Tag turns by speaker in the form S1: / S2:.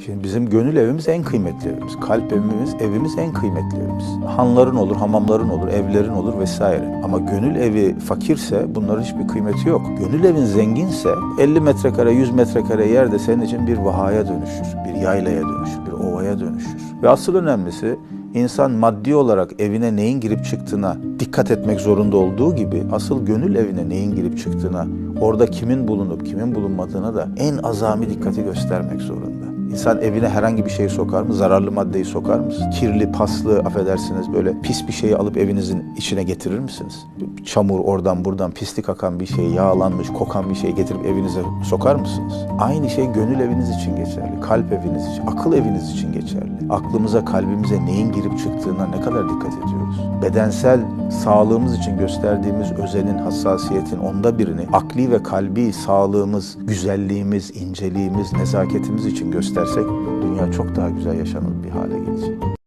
S1: Şimdi bizim gönül evimiz en kıymetli evimiz. Kalp evimiz, evimiz en kıymetli evimiz. Hanların olur, hamamların olur, evlerin olur vesaire. Ama gönül evi fakirse bunların hiçbir kıymeti yok. Gönül evin zenginse 50 metrekare, 100 metrekare yerde senin için bir vahaya dönüşür. Bir yaylaya dönüşür, bir ovaya dönüşür. Ve asıl önemlisi insan maddi olarak evine neyin girip çıktığına dikkat etmek zorunda olduğu gibi asıl gönül evine neyin girip çıktığına, orada kimin bulunup kimin bulunmadığına da en azami dikkati göstermek zorunda. İnsan evine herhangi bir şeyi sokar mı? Zararlı maddeyi sokar mısın? Kirli, paslı, affedersiniz böyle pis bir şeyi alıp evinizin içine getirir misiniz? Çamur oradan buradan pislik akan bir şey, yağlanmış, kokan bir şey getirip evinize sokar mısınız? Aynı şey gönül eviniz için geçerli, kalp eviniz için, akıl eviniz için geçerli. Aklımıza, kalbimize neyin girip çıktığına ne kadar dikkat ediyoruz? Bedensel sağlığımız için gösterdiğimiz özenin, hassasiyetin onda birini akli ve kalbi sağlığımız, güzelliğimiz, inceliğimiz, nezaketimiz için göstersek dünya çok daha güzel yaşanır bir hale gelecek.